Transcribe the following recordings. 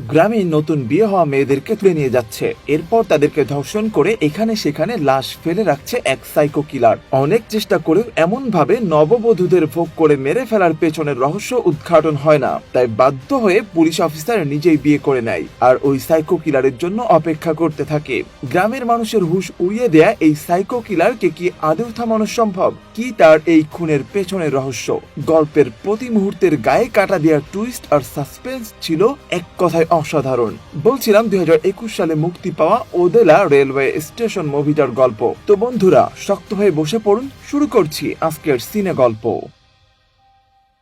গ্রামে নতুন বিয়ে হওয়া মেয়েদেরকে তুলে নিয়ে যাচ্ছে। এরপর তাদেরকে ধর্ষণ করে এখানে সেখানে লাশ ফেলে রাখছে এক সাইকো কিলার অনেক চেষ্টা করেও এমন ভাবে নববধূদের ভোগ করে মেরে ফেলার পেছনের রহস্য উদ্ঘাটন হয় না। তাই বাধ্য হয়ে পুলিশ অফিসার নিজেই বিয়ে করে নেয় আর ওই সাইকো কিলারের জন্য অপেক্ষা করতে থাকে। গ্রামের মানুষের হুশ উড়িয়ে দেয়া এই সাইকো কিলারকে কি আদৌ থামানো সম্ভব? কি তার এই খুনের পেছনের রহস্য? গল্পের প্রতি মুহূর্তের গায়ে কাটা দেওয়ার টুইস্ট আর সাসপেন্স ছিল এক কথায় অসাধারণ। বলছিলাম দুই হাজার একুশ সালে মুক্তি পাওয়া ওদেলা রেলওয়ে স্টেশন মুভিটার গল্প। তো বন্ধুরা, শক্ত হয়ে বসে পড়ুন, শুরু করছি আজকের সিনে গল্প।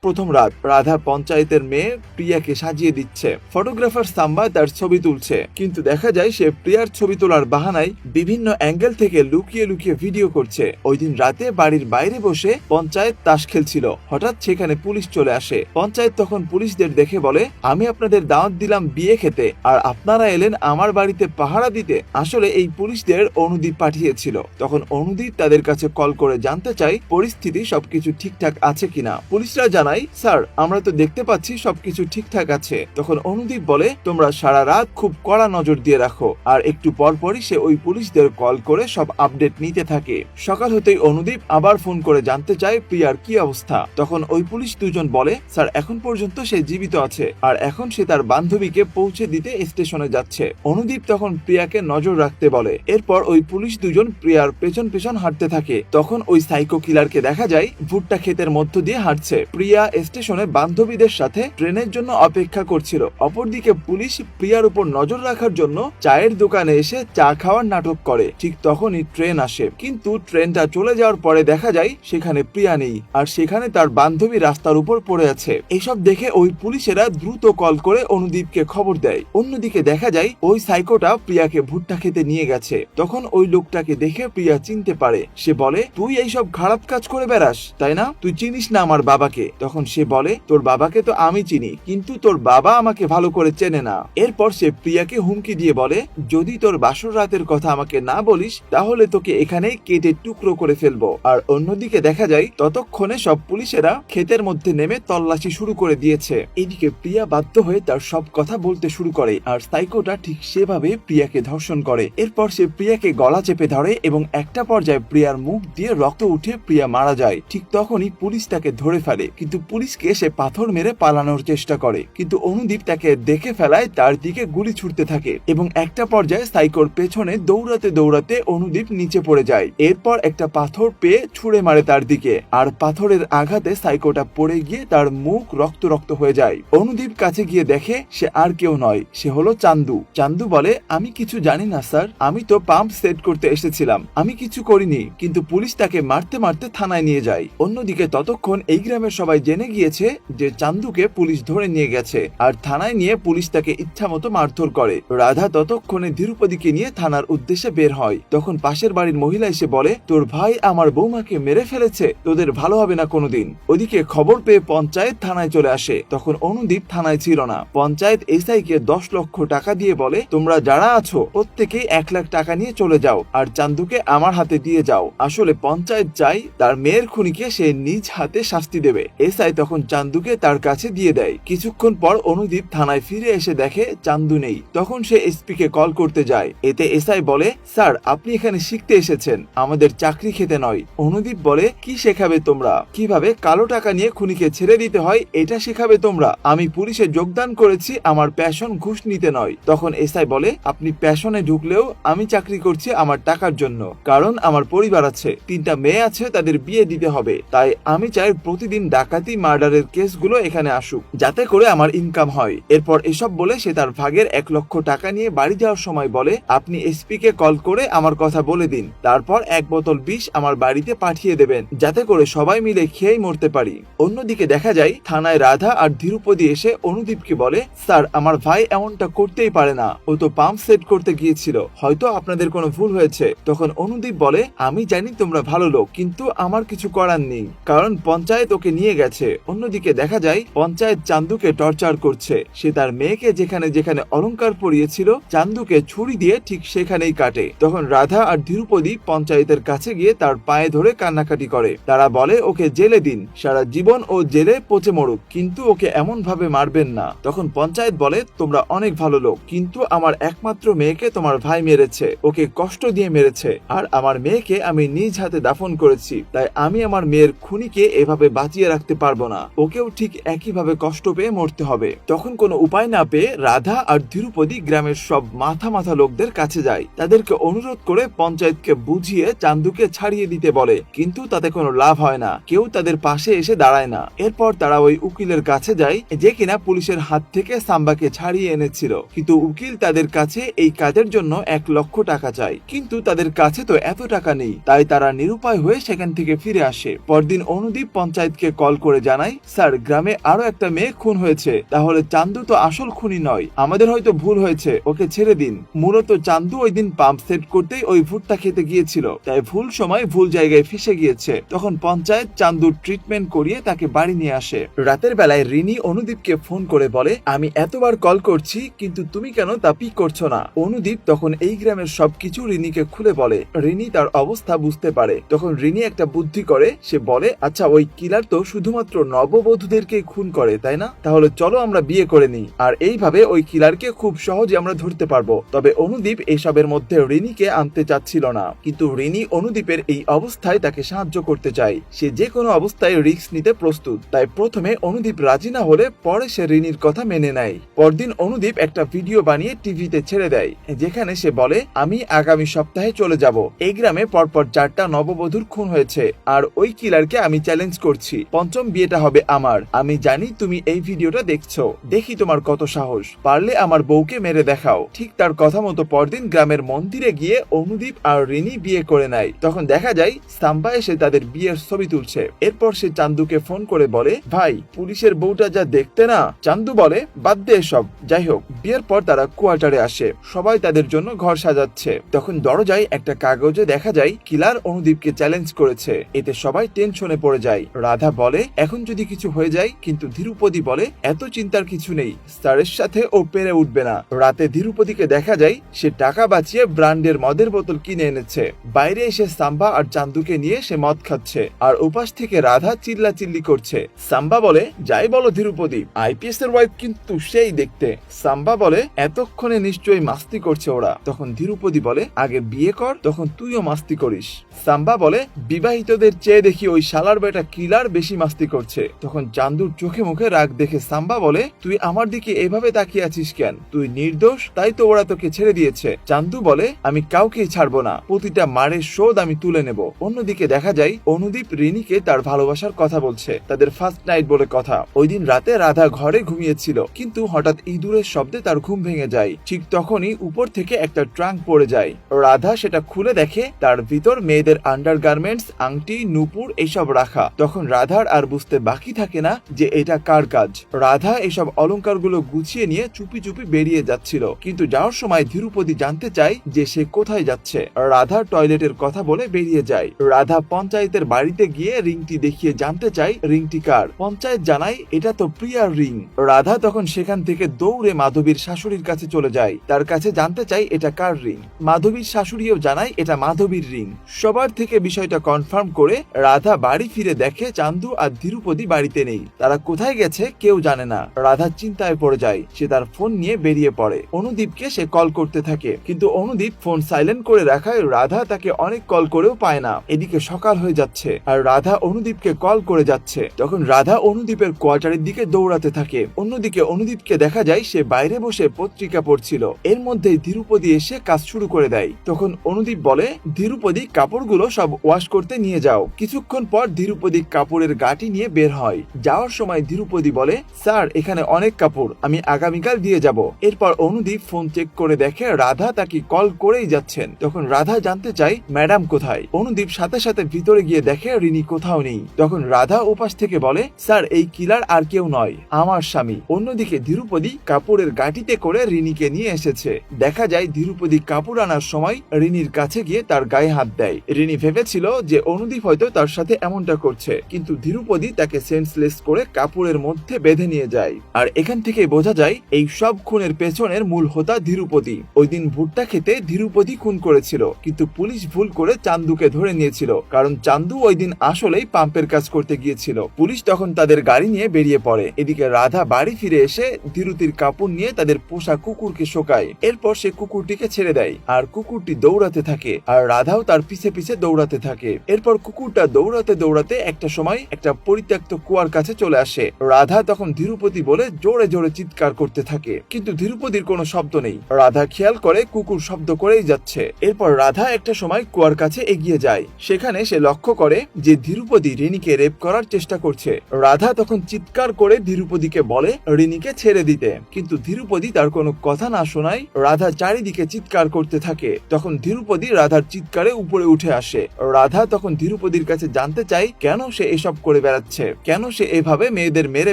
প্রথম রাত রাধা পঞ্চায়েতের মেয়ে প্রিয়াকে সাজিয়ে দিচ্ছে। ফটোগ্রাফার সাম্বা তার ছবি তুলছে। কিন্তু দেখা যায় সে প্রিয়ার ছবি তোলার বাহানায় বিভিন্ন অ্যাঙ্গেল থেকে লুকিয়ে লুকিয়ে ভিডিও করছে। ওই দিন রাতে বাড়ির বাইরে বসে পঞ্চায়েত তাস খেলছিল। হঠাৎ সেখানে পুলিশ চলে আসে। পঞ্চায়েত তখন পুলিশদের দেখে বলে, আমি আপনাদের দাওয়াত দিলাম বিয়ে খেতে। আর আপনারা এলেন আমার বাড়িতে পাহারা দিতে। আসলে এই পুলিশদের অনুদীপ পাঠিয়েছিল। তখন অনুদীপ তাদের কাছে কল করে জানতে চাই পরিস্থিতি সবকিছু ঠিকঠাক আছে কিনা। পুলিশরা জানায় স্যার, আমরা তো দেখতে পাচ্ছি সবকিছু ঠিকঠাক আছে। তখন অনুদীপ বলে, তোমরা সারা রাত খুব কড়া নজর দিয়ে রাখো। আর একটু পর পরই সে ওই পুলিশদের কল করে সব আপডেট নিতে থাকে। সকাল হতেই অনুদীপ আবার ফোন করে জানতে চায় প্রিয়ার কি অবস্থা। তখন ওই পুলিশ দুজন বলে, স্যার, এখন পর্যন্ত সে জীবিত আছে। আর এখন সে তার বান্ধবীকে পৌঁছে দিতে স্টেশনে যাচ্ছে। অনুদীপ তখন প্রিয়াকে নজর রাখতে বলে। এরপর ওই পুলিশ দুজন প্রিয়ার পেছন পেছন হাঁটতে থাকে। তখন ওই সাইকো কিলারকে দেখা যায়, ভুট্টা ক্ষেতের মধ্য দিয়ে হাঁটছে। প্রিয়া স্টেশনে বান্ধবীদের সাথে ট্রেনের জন্য অপেক্ষা করছিল। অপরদিকে পুলিশ প্রিয়ার উপর নজর রাখার জন্য চায়ের দোকানে এসে চা খাওয়ার নাটক করে। ঠিক তখনই ট্রেন আসে। কিন্তু ট্রেনটা চলে যাওয়ার পরে দেখা যায় সেখানে প্রিয়া নেই আর সেখানে তার বান্ধবী রাস্তার উপর পড়ে আছে। এসব দেখে ওই পুলিশেরা দ্রুত কল করে অনুদীপকে খবর দেয়। অন্যদিকে দেখা যায় ওই সাইকোটা প্রিয়াকে ভুট্টা খেতে নিয়ে গেছে। তখন ওই লোকটাকে দেখে প্রিয়া চিনতে পারে। সে বলে, তুই এইসব খারাপ কাজ করে বেড়াস, তাই না? তুই চিনিস না আমার বাবাকে। তখন সে বলে, তোর বাবাকে তো আমি চিনি, কিন্তু তোর বাবা আমাকে ভালো করে চেনে না। এরপর সে প্রিয়াকে হুমকি দিয়ে বলে, যদি তোর বাসর রাতের কথা আমাকে না বলিস, তাহলে তোকে এখানেই কেটে টুকরো করে ফেলব। আর অন্যদিকে দেখা যায়, ততক্ষণে সব পুলিশেরা ক্ষেতের মধ্যে নেমে তল্লাশি শুরু করে দিয়েছে। এদিকে প্রিয়া বাধ্য হয়ে তার সব কথা বলতে শুরু করে, আর সাইকোটা ঠিক সেভাবে প্রিয়াকে ধর্ষণ করে। এরপর সে প্রিয়াকে গলা চেপে ধরে এবং একটা পর্যায়ে প্রিয়ার মুখ দিয়ে রক্ত উঠে প্রিয়া মারা যায়। ঠিক তখনই পুলিশ তাকে ধরে ফেলে, কিন্তু পুলিশকে সে পাথর মেরে পালানোর চেষ্টা করে। কিন্তু অনুদীপ তাকে দেখে ফেলায় তার দিকে গুলি ছুটতে থাকে এবং একটা পর্যায়ে সাইকোর পেছনে দৌড়াতে দৌড়াতে অনুদীপ নিচে পড়ে যায়। এরপর একটা পাথর পেয়ে ছুঁড়ে মারে তার দিকে। আর পাথরের আঘাতে সাইকোটা পড়ে গিয়ে তার মুখ রক্ত রক্ত হয়ে যায়। অনুদীপ কাছে গিয়ে দেখে সে আর কেউ নয়, সে হলো চান্দু। চান্দু বলে, আমি কিছু জানি না, স্যার। আমি তো পাম্প সেট করতে এসেছিলাম। আমি কিছু করিনি, কিন্তু পুলিশ তাকে মারতে মারতে থানায় নিয়ে যায়। অন্যদিকে ততক্ষণ এই গ্রামের সবাই জেনে গিয়েছে যে চান্দুকে পুলিশ ধরে নিয়ে গেছে আর থানায় নিয়ে পুলিশ তাকে ইচ্ছা মতো মারধর করে। রাধা ততক্ষণে ধীরুপদীকে নিয়ে থানার উদ্দেশ্যে বের হয়। তখন পাশের বাড়ির মহিলা এসে বলে, তোর ভাই আমার বৌমাকে মেরে ফেলেছে, তোদের ভালো হবে না কোনোদিন। ওদিকে খবর পেয়ে পঞ্চায়েত থানায় চলে আসে। তখন অনুদীপ থানায় ছিল না। পঞ্চায়েত এসআই কে দশ লক্ষ টাকা দিয়ে বলে, তোমরা যারা আছো, প্রত্যেকেই এক লাখ টাকা নিয়ে চলে যাও আর চান্দুকে আমার হাতে দিয়ে যাও। আসলে পঞ্চায়েত চাই তার মেয়ের খুনিকে সে নিজ হাতে শাস্তি দেবে। এসআই তখন চান্দুকে তার কাছে দিয়ে দেয়। কিছুক্ষণ পর অনুদীপ থানায় ফিরে এসে দেখে চান্দু নেই। তখন সে এসপি কে কল করতে যায়। এতে এসআই বলে, স্যার, আপনি এখানে শিখতে এসেছেন। আমাদের চাকরি খেতে নয়। অনুদীপ বলে, কি শেখাবে তোমরা? কীভাবে কালো টাকা নিয়ে খুনিকে ছেড়ে দিতে হয়, এটা শেখাবে তোমরা। আমি পুলিশে যোগদান করেছি, আমার প্যাশন ঘুষ নিতে নয়। তখন এসআই বলে, আপনি প্যাশনে ঢুকলেও আমি চাকরি করছি আমার টাকার জন্য। কারণ আমার পরিবার আছে, তিনটা মেয়ে আছে, তাদের বিয়ে দিতে হবে। তাই আমি চাই প্রতিদিন ডাকাতি মার্ডারের কেসগুলো এখানে আসুক, যাতে করে আমার ইনকাম হয়। এরপর এসব বলে সে তার ভাগের এক লক্ষ টাকা নিয়ে বাড়ি যাওয়ার সময় বলে, আপনি এসপি কে কল করে আমার কথা বলে দিন। তারপর এক বোতল বিষ আমার বাড়িতে পাঠিয়ে দেবেন, যাতে করে সবাই মিলে খেয়েই মরতে পারি। অন্যদিকে দেখা যায়, থানায় রাধা আর ধীরুপদী এসে অনুদীপকে বলে, স্যার, আমার ভাই এমনটা করতেই পারে না। ও তো পাম্প সেট করতে গিয়েছিল। হয়তো আপনাদের কোনো ভুল হয়েছে। তখন অনুদীপ বলে, আমি জানি তোমরা ভালো লোক, কিন্তু আমার কিছু করার নেই। কারণ পঞ্চায়েত ওকে নিয়ে গেছে। গেছে। অন্যদিকে দেখা যায়, পঞ্চায়েত চান্দুকে টর্চার করছে। সে তার মেয়েকে যেখানে যেখানে অলংকার পরিয়েছিল, চান্দুকে ছুরি দিয়ে ঠিক সেখানেই কাটে। তখন রাধা আর ধীরুপদী পঞ্চায়েতের কাছে গিয়ে তার পায়ে ধরে কান্নাকাটি করে। তারা বলে, ওকে জেলে দিন। সারা জীবন ও জেলে পচে মরুক। কিন্তু ওকে এমন ভাবে মারবেন না। তখন পঞ্চায়েত বলে, তোমরা অনেক ভালো লোক। কিন্তু আমার একমাত্র মেয়েকে তোমার ভাই মেরেছে। ওকে কষ্ট দিয়ে মেরেছে। আর আমার মেয়েকে আমি নিজ হাতে দাফন করেছি। তাই আমি আমার মেয়ের খুনিকে এভাবে বাঁচিয়ে রাখতে পারব না। ওকেও ঠিক একইভাবে কষ্ট পেয়ে মরতে হবে। তখন কোনো উপায় না পেয়ে রাধা আর ধীরুপদী গ্রামের সব মাথা মাথা লোকদের কাছে যায়। তাদেরকে অনুরোধ করে পঞ্চায়েতকে বুঝিয়ে চান্দুকে ছাড়িয়ে দিতে বলে। কিন্তু তাতে কোনো লাভ হয় না। কেউ তাদের পাশে এসে দাঁড়ায় না। এরপর তারা ওই উকিলের কাছে যায়, যে কিনা পুলিশের হাত থেকে সাম্বাকে ছাড়িয়ে এনেছিল। কিন্তু উকিল তাদের কাছে এই কাজের জন্য এক লক্ষ টাকা চায়। কিন্তু তাদের কাছে তো এত টাকা নেই। তাই তারা নিরুপায় হয়ে সেখান থেকে ফিরে আসে। পরদিন অনুদীপ পঞ্চায়েতকে কল করে জানায় স্যার, গ্রামে আরও একটা মেয়ে খুন হয়েছে। তাহলে চান্দু তো আসল খুনি নয়। আমাদের হয়তো ভুল হয়েছে। ওকে ছেড়ে দিন। মূলত চান্দু ওই দিন পাম্প সেট করতেই ওই ভুট্টা খেতে গিয়েছিল। তাই ভুল সময় ভুল জায়গায় ফেসে গিয়েছে। তখন পঞ্চায়েত চান্দুর ট্রিটমেন্ট করিয়ে তাকে বাড়ি নিয়ে আসে। রাতের বেলায় রিনি অনুদীপকে ফোন করে বলে, আমি এতবার কল করছি, কিন্তু তুমি কেন তা পিক করছ না? অনুদীপ তখন এই গ্রামের সবকিছু রিনিকে খুলে বলে। রিনি তার অবস্থা বুঝতে পারে। তখন রিনি একটা বুদ্ধি করে, সে বলে আচ্ছা ওই কিলার তো শুধুমাত্র নববধূদেরকে খুন করে, তাই না? তাহলে চলো আমরা বিয়ে করে নিই। আর এইভাবে ওই কিলারকে খুব সহজে আমরা ধরতে পারব। তবে অনুদীপ এসবের মধ্যে রিনিকে আনতে চাচ্ছিল না। কিন্তু রিনি অনুদীপের এই অবস্থায় তাকে সাহায্য করতে চায়। সে যে কোনো অবস্থায় রিস্ক নিতে প্রস্তুত। তাই প্রথমে অনুদীপ রাজি না হলে পরে সে রিনির কথা মেনে নেয়। পরদিন অনুদীপ একটা ভিডিও বানিয়ে টিভিতে ছেড়ে দেয়, যেখানে সে বলে, আমি আগামী সপ্তাহে চলে যাব। এই গ্রামে পরপর চারটা নববধূর খুন হয়েছে। আর ওই কিলারকে আমি চ্যালেঞ্জ করছি। পঞ্চম বিয়েটা হবে আমার। আমি জানি তুমি এই ভিডিওটা দেখছ। দেখি তোমার কত সাহস। পারলে আমার বউকে মেরে দেখাও। ঠিক তার কথা মতো পরদিন গ্রামের মন্দিরে গিয়ে অনুদীপ আর রিনি বিয়ে করে নেয়। তখন দেখা যায় সাম্বা এসে তাদের বিয়ের ছবি তুলছে। এরপর সে চান্দুকে ফোন করে বলে, ভাই, পুলিশের বউটা যা দেখতে না? চান্দু বলে, বাদ দে সব যাই হোক, বিয়ের পর তারা কোয়ার্টারে আসে। সবাই তাদের জন্য ঘর সাজাচ্ছে। তখন দরজায় একটা কাগজে দেখা যায়, কিলার অনুদীপকে চ্যালেঞ্জ করেছে। এতে সবাই টেনশনে পড়ে যায়। রাধা বলে এখন যদি কিছু হয়ে যায়, কিন্তু ধীরুপদী বলে, এত চিন্তার কিছু নেই, স্যারের সাথে ও পেরে উঠবে না। রাতে ধীরুপদীকে দেখা যায়, সে টাকা বাঁচিয়ে ব্র্যান্ডের মদের বোতল কিনে এনেছে। বাইরে এসে সাম্বা আর চান্দুকে নিয়ে সে মদ খাচ্ছে, আর উপাস থেকে রাধা চিল্লা চিল্লি করছে। সাম্বা বলে, যাই বলো ধীরুপদী আইপিএস এর ওয়াইফ কিন্তু সেই দেখতে। সাম্বা বলে, এতক্ষণে নিশ্চয়ই মাস্তি করছে ওরা। তখন ধীরুপদী বলে, আগে বিয়ে কর, তখন তুইও মাস্তি করিস। সাম্বা বলে, বিবাহিতদের চেয়ে দেখি ওই শালার বেটা কিলার বেশি মাস্তি করছে। তখন চান্দুর চোখে মুখে রাগ দেখে সাম্বা বলে, তুই আমার দিকে এভাবে তাকিয়ে আছিস কেন? তুই নির্দোষ, তাই তো ওরা তোকে ছেড়ে দিয়েছে। চান্দু বলে, আমি কাউকেই ছাড়বো না। প্রতিটা মারের শোধ আমি তুলে নেব। অন্যদিকে দেখা যায়, অনুদীপ রিনিকে তার ভালোবাসার কথা বলছে, তাদের ফার্স্ট নাইট বলে কথা। ওই দিন রাতে রাধা ঘরে ঘুমিয়েছিল, কিন্তু হঠাৎ ইঁদুরের শব্দে তার ঘুম ভেঙে যায়। ঠিক তখনই উপর থেকে একটা ট্রাঙ্ক পড়ে যায়। রাধা সেটা খুলে দেখে, তার ভিতর মেয়েদের আন্ডার গার্মেন্টস আংটি, নুপুর, এসব রাখা। তখন রাধার আর বুঝতে বাকি থাকে না যে এটা কার কাজ। রাধা এসব অলংকারগুলো গুছিয়ে নিয়ে চুপি চুপি বেরিয়ে যাচ্ছিল। কিন্তু যাওয়ার সময় ধীরুপতি জানতে চায় যে সে কোথায় যাচ্ছে। রাধা টয়লেটের কথা বলে বেরিয়ে যায়। রাধা পঞ্চায়েতের বাড়িতে গিয়ে রিংটি দেখিয়ে জানতে চায়, রিংটি কার? পঞ্চায়েত জানায়, এটা তো প্রিয়ার রিং। রাধা তখন সেখান থেকে দৌড়ে মাধবীর শাশুড়ির কাছে চলে যায়। তার কাছে জানতে চাই এটা কার রিং? মাধবীর শাশুড়িও জানায়, এটা মাধবীর রিং। সবার থেকে বিষয়টা কনফার্ম করে রাধা বাড়ি ফিরে দেখে চান্দু আর ধীরুপতি বাড়িতে নেই। তারা কোথায় গেছে কেউ জানে না। রাধা চিন্তায় পড়ে যায়। সে তার ফোন নিয়ে বেরিয়ে পড়ে। অনুদীপকে সে কল করতে থাকে। কিন্তু অনুদীপ ফোন সাইলেন্ট করে রাখায় রাধা তাকে অনেক কল করেও পায় না। এদিকে সকাল হয়ে যাচ্ছে আর রাধা অনুদীপকে কল করে যাচ্ছে। তখন রাধা অনুদীপের কোয়ার্টারের দিকে দৌড়াতে থাকে। অন্যদিকে অনুদীপকে দেখা যায় সে বাইরে বসে পত্রিকা পড়ছিল। এর মধ্যেই ধীরুপদি এসে কাজ শুরু করে দেয়। তখন অনুদীপ বলে ধীরুপদি কাপড়গুলো সব ওয়াশ করতে নিয়ে যাও। কিছুক্ষণ পর ধীরুপদি কাপড়ের গাটি নিয়ে বের হয়। যাওয়ার সময় ধীরুপদি বলে, স্যার, এখানে অনেক কাপড়, আমি আগামীকাল দিয়ে যাব। এরপর অনুদীপ ফোন চেক করে দেখে রাধা তাকে কল করেই যাচ্ছেন। তখন রাধা জানতে চায়, ম্যাডাম কোথায়? অনুদীপ সাথে সাথে ভিতরে গিয়ে দেখে, রিনি কোথাও নেই। তখন রাধা উপাস থেকে বলে, স্যার, এই কিলার আর কেউ নয়, আমার স্বামী। অন্যদিকে ধীরুপদী কাপড়ের গাটিতে করে রিনিকে নিয়ে এসেছে। দেখা যায়, ধীরুপদী কাপড় আনার সময় রিনির কাছে গিয়ে তার গায়ে হাত দেয়। রিনি ভেবেছিল যে অনুদীপ হয়তো তার সাথে এমনটা করছে। কিন্তু ধীরুপদি ধীরুপদি তাকে সেন্সলেস করে কাপড়ের মধ্যে বেঁধে নিয়ে যায়। আর এখান থেকে বোঝা যায়, এই সব খুনের পেছনের মূল হোতা ধীরুপদি। ওই দিন ভুট্টা খেতে ধীরুপদি খুন করেছিল, কিন্তু পুলিশ ভুল করে চান্দুকে ধরে নিয়েছিল, কারণ চান্দু ওই দিন আসলেই পাম্পের কাজ করতে গিয়েছিল। পুলিশ তখন তাদের গাড়ি নিয়ে বেরিয়ে পড়ে। এদিকে রাধা বাড়ি ফিরে এসে ধীরুতির কাপড় নিয়ে তাদের পোষা কুকুরকে শোকায়। এরপর সে কুকুরটিকে ছেড়ে দেয়, আর কুকুরটি দৌড়াতে থাকে, আর রাধাও তার পিছে পিছে দৌড়াতে থাকে। এরপর কুকুরটা দৌড়াতে দৌড়াতে একটা সময় একটা পরিত্যক্ত কুয়ার কাছে চলে আসে। রাধা তখন ধীরুপতি বলে জোরে জোরে চিৎকার করতে থাকে, কিন্তু ধীরুপতির কোনো শব্দ নেই। রাধা খেয়াল করে কুকুর শব্দ করেই যাচ্ছে। এরপর রাধা একটা সময় কুয়ার কাছে এগিয়ে যায়। সেখানে সে লক্ষ্য করে যে ধীরুপতি রিনিকে রেপ করার চেষ্টা করছে। রাধা তখন চিৎকার করে ধীরুপতিকে বলে, রিনিকে ছেড়ে দিতে। কিন্তু ধীরুপতি তার কোনো কথা না শোনায়। রাধা চারিদিকে চিৎকার করতে থাকে। তখন ধীরুপতি রাধার চিৎকারে উপরে উঠে আসে। রাধা তখন ধীরুপতির কাছে জানতে চায়, কেন সে এসব করে বেড়াচ্ছে? কেন সে এভাবে মেয়েদের মেরে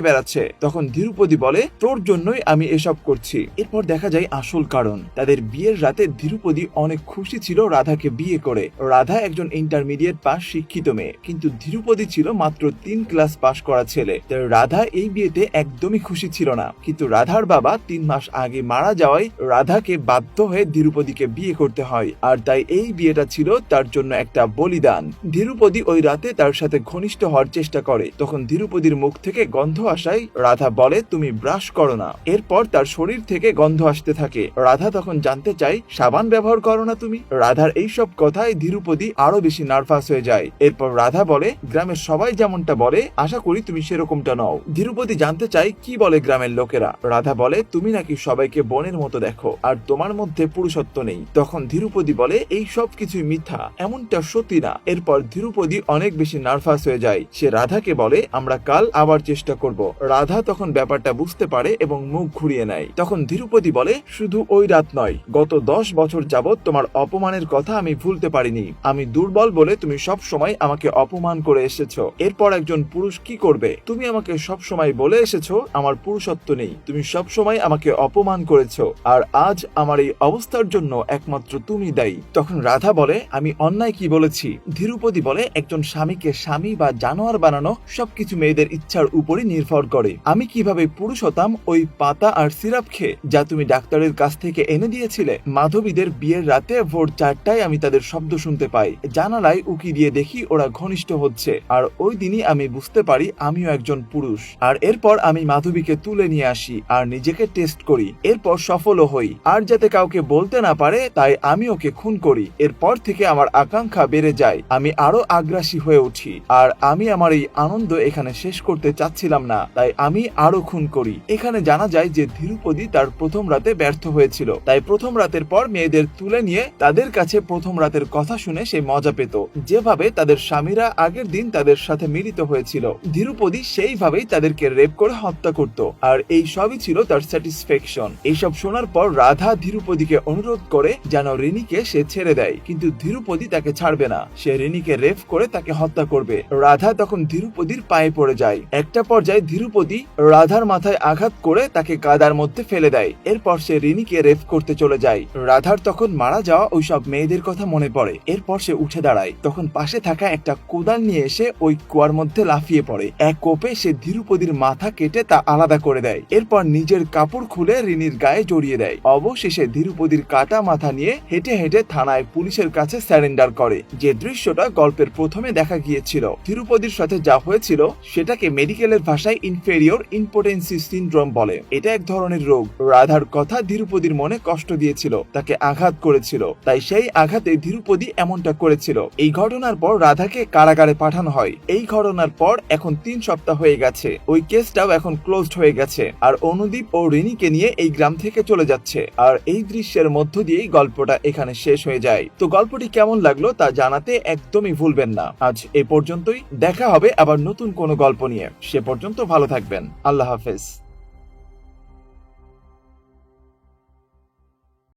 বেড়াচ্ছে? তখন ধীরুপতি বলে, তোর জন্যই আমি এসব করছি। এরপর দেখা যায় আসল কারণ। তাদের বিয়ের রাতে ধীরুপতি অনেক খুশি ছিল রাধাকে বিয়ে করে। রাধা একজন ইন্টারমিডিয়েট পাস শিক্ষিত মেয়ে, কিন্তু ধীরুপতি ছিল মাত্র তিন ক্লাস পাশ করা ছেলে। তাই রাধা এই বিয়েতে একদমই খুশি ছিল না। কিন্তু রাধার বাবা তিন মাস আগে মারা যাওয়ায় রাধাকে বাধ্য হয়ে ধীরুপতিকে বিয়ে করতে হয়। আর তাই এই বিয়েটা ছিল তার জন্য একটা বলিদান। ধীরুপতি ওই রাতে তার সাথে ঘনিষ্ঠ হওয়ার চেষ্টা করে। তখন ধীরুপতির মুখ থেকে গন্ধ আসায় রাধা বলে, তুমি ব্রাশ করো না। এরপর তার শরীর থেকে গন্ধ আসতে থাকে। রাধা তখন জানতে চায়, সাবান ব্যবহার করো না তুমি? রাধার এইসব কথায় ধীরুপতি আরও বেশি নার্ভাস হয়ে যায়। এরপর রাধা বলে, গ্রামের সবাই যেমনটা বলে, আশা করি তুমি সেরকমটা নও। ধীরুপতি জানতে চাই কি বলে গ্রামের লোকেরা? রাধা বলে, তুমি নাকি সবাইকে বোনের মতো দেখো, আর তোমার মধ্যে পুরুষত্ব নেই। তখন ধীরুপতি বলে, এই সব কিছুই মিথ্যা, এমনটা সত্যি না। এরপর ধীরুপতি অনেক বেশি নার্ভাস হয়ে যায়। সে রাধাকে বলে, আমরা কাল আবার চেষ্টা করব। রাধা তখন ব্যাপারটা বুঝতে পারে এবং মুখ ঘুরিয়ে নেয়। তখন ধীরুপতি বলে, শুধু ওই রাত নয়, গত দশ বছর যাবৎ তোমার অপমানের কথা আমি ভুলতে পারিনি। আমি দুর্বল বলে তুমি সব সময় আমাকে অপমান করে এসেছ। এরপর একজন পুরুষ কি করবে? তুমি আমাকে সব সময় বলে এসেছ, আমার পুরুষত্ব নেই। তুমি সব সময় আমাকে অপমান করেছ। আর আজ আমার এই অবস্থার জন্য একমাত্র তুমি দায়ী। তখন রাধা বলে, আমি অন্যায় কি বলেছি? ধীরুপতি বলে, একজন স্বামীকে স্বামী বা জানোয়ার বানানো সবকিছু মেয়েদের ইচ্ছার উপরই নির্ভর করে। আমি কীভাবে পুরুষ হতাম ওই পাতা আর সিরাপ খেয়ে, যা তুমি ডাক্তারের কাছ থেকে এনে দিয়েছিলে? মাধবীদের বিয়ের রাতে ভোর চারটায় আমি তাদের শব্দ শুনতে পাই। জানালায় উকি দিয়ে দেখি ওরা ঘনিষ্ঠ হচ্ছে। আর ওই দিনই আমি বুঝতে পারি আমিও একজন পুরুষ। আর এরপর আমি মাধবীকে তুলে নিয়ে আসি আর নিজেকে টেস্ট করি। এরপর সফলও হই। আর যাতে কাউকে বলতে না পারে, তাই আমি ওকে খুন করি। এরপর থেকে আমার আকাঙ্ক্ষা বেড়ে যায়। আমি আরও আগ্রাসী হয়ে উঠি। আর আমি আমার এই আনন্দ এখানে শেষ করতে চাচ্ছিলাম না, তাই আমি আরও খুন করি। এখানে জানা যায় যে ধীরুপদি তার প্রথম রাতে ব্যর্থ হয়েছিল, তাই প্রথম রাতের পর মেয়েদের তুলে নিয়ে তাদের কাছে প্রথম রাতের কথা শুনে সে মজা পেত। যেভাবে তাদের স্বামীরা আগের দিন তাদের সাথে মিলিত হয়েছিল, ধীরুপদি সেইভাবেই তাদেরকে রেপ করে হত্যা করত, আর এই সবই ছিল তার স্যাটিসফ্যাকশন। এইসব শোনার পর রাধা ধীরুপদীকে অনুরোধ করে যেন রিনিকে সে ছেড়ে দেয়, কিন্তু ধীরুপদি তাকে ছাড়বে না। সে রিনিকে রেপ করে তাকে হত্যা করবে। রাধা তখন ধীরুপদির পায়ে পড়ে যায়। একটা পর্যায়ে ধীরুপদি রাধার মাথায় আঘাত করে তাকে কাদার মধ্যে ফেলে দেয়। এরপর সে রিনিকে রেপ করতে চলে যায়। রাধার তখন মারা যাওয়া ওইসব মেয়েদের কথা মনে পড়ে। এরপর সে উঠে দাঁড়ায়। তখন পাশে থাকা একটা কোদাল নিয়ে এসে ওই কুয়ার মধ্যে লাফিয়ে পড়ে। এক কোপে সে ধীরুপদির মাথা কেটে তা আলাদা করে দেয়। এরপর নিজের কাপড় খুলে রিনির গায়ে জড়িয়ে দেয়। অবশেষে ধীরুপদির কাটা মাথা নিয়ে হেঁটে হেঁটে থানায় পুলিশের কাছে স্যারেন্ডার করে। যে দৃশ্যটা গল্পের প্রথমে দেখা গিয়েছিল। ধীরুপদির সাথে যা হয়েছিল, সেটাকে মেডিকেলের ভাষায় ইনফেরিয়র ইম্পোটেন্সি সিনড্রোম বলে। এটা এক ধরনের রোগ। রাধার কথা ধীরুপদির মনে কষ্ট দিয়েছিল, তাকে আঘাত করেছিল। তাই সেই আঘাতে ধীরুপদি এমনটা করেছিল। এই ঘটনার পর রাধাকে কারাগারে পাঠানো হয়। এই ঘটনার পর এখন তিন সপ্তাহ হয়ে গেছে। ওই কেসটাও এখন ক্লোজড হয়ে গেছে। আর অনুদীপ ও রিনিকে নিয়ে এই গ্রাম থেকে চলে যাচ্ছে। আর এই দৃশ্যের মধ্য দিয়েই গল্পটা এখানে শেষ হয়ে যায়। তো গল্পটি কেমন লাগল তা জানাতে একদমই ভুলবেন না। আজ এ পর্যন্তই। দেখা হবে আবার নতুন কোনো গল্প নিয়ে সে পর্যন্ত ভালো থাকবেন। আল্লাহ হাফেজ।